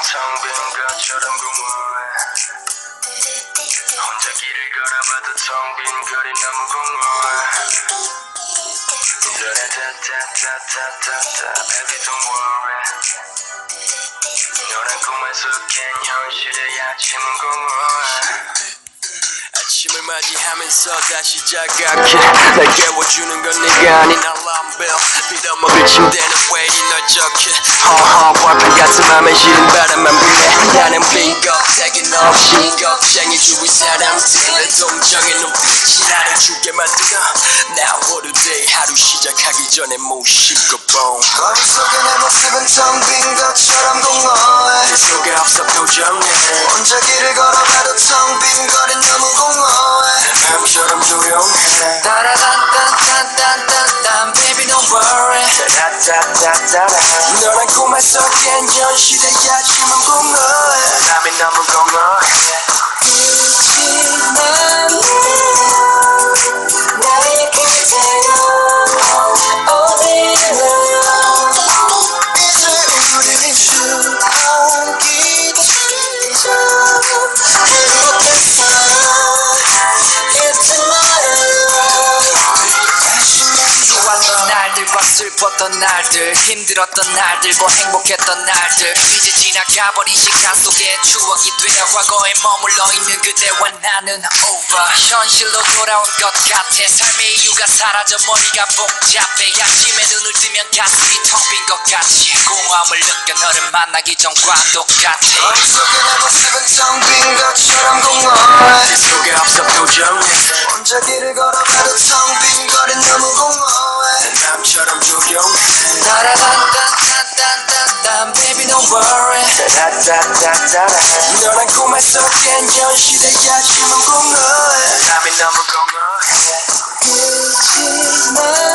것처럼 공허해. 혼자 길을 걸어봐도 텅빈 거리 너무 공허해. 다다다다다다 baby don't worry. 너란 꿈에서 깬 현실의 아침은 공허해 아침을 맞이하면서 다시 시작할게 날 깨워주는 건 네가 아닌 알람벨. 빌어먹을 침대는 왜 이리 널적해. 허허 벌판 같은 맘에 시린 바람만 불래 나는 빈 껍데기 없이 걱정해 주위 사람들의 동정의 눈빛이 나를 죽게 만들어. Now what a day 하루 시작하기 전에 무심코 뽕 머릿속에 내 모습은 텅 빈 것처럼 공허해 네 속에 없어 표정에. 혼자 길을 걸어봐도 텅빈 거린 너무 공허해 내 맘처럼 조용해 따라단단 단단단단 baby don't worry. 다다다다다 너란 꿈에서 깬 현실의 아침은 공허해. 밤이 너무 공허해 날들과 슬펐던 날들 힘들었던 날들과 행복했던 날들. 이제 지나가버린 시간 속에 추억이 되어 과거에 머물러 있는 그대와 나는 over. 현실로 돌아온 것 같아 삶의 이유가 사라져 머리가 복잡해. 아침에 눈을 뜨면 가슴이 텅 빈 것 같이. 공허함을 느껴 너를 만나기 전과 똑같아. 머릿속에 내 모습은 텅 빈 것처럼 공허해. 네 속에 없어 표정에 혼자 길을 걸어봐도 텅 빈 거린 너무 공허해 내 맘처럼 조용해 따라단단단단단 baby don't worry. 너란 꿈에서 깬 현실의 아침은 공허해. 밤이 너무 공허해. 그치만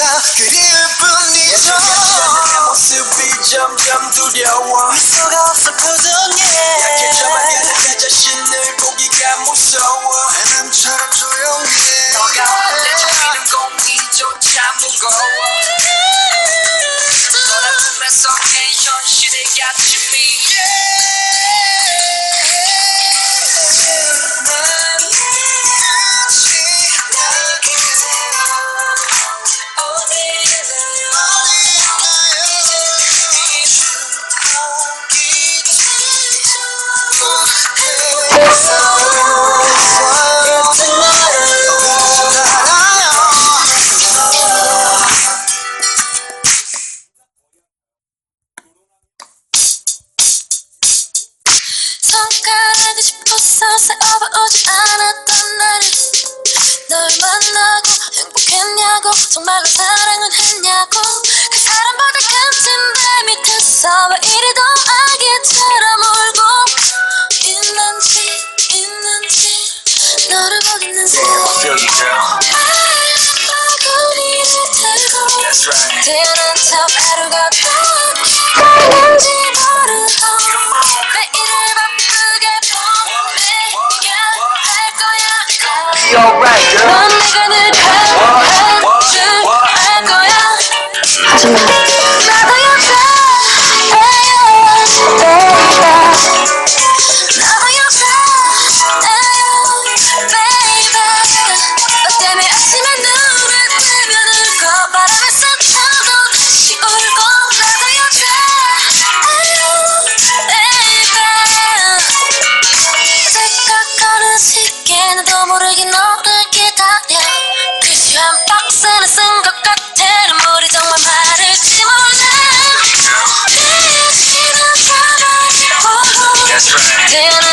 그대가 그리울 뿐이죠. 내 모습이 점점 두려워. 미소가 없어 표정에 약해져만 가는 내 자신을 보기가 무서워. 내 맘처럼 조용해. 너가 없는 데 잡히는 공기조차 무거워. 너란 꿈에서 깬 현실의 아침이 손 널 만나고 행복했냐고 정말로 사랑은 했냐고. 그 사람보다 같은 내 밑에서 왜 이리도 아기처럼 울고 있는지 있는지 너를 사람 Feel you girl 바구니를 들고 That's right. 태어난 첫 하루가 다 Be alright girl 넌 내가 늘 바라줄 거야 하지마 나도 여자예요 baby 나도 여자예요 baby 너 때문에 아침에 눈을 뜨면 울고 바람에 스쳐도 다시 울고 나도 여자예요 baby 생각하는 시계 나도 모르게 너 박스는 쓴것 같아 눈물이 정말 마를지 몰라. 지나가고 That's right 태어난